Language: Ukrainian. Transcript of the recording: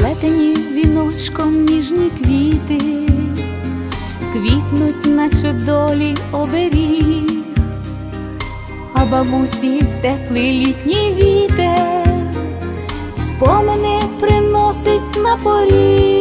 Сплетені віночком ніжні квіти, квітнуть, наче долі оберіг, а бабусі теплий літній вітер, спомини приносить на поріг.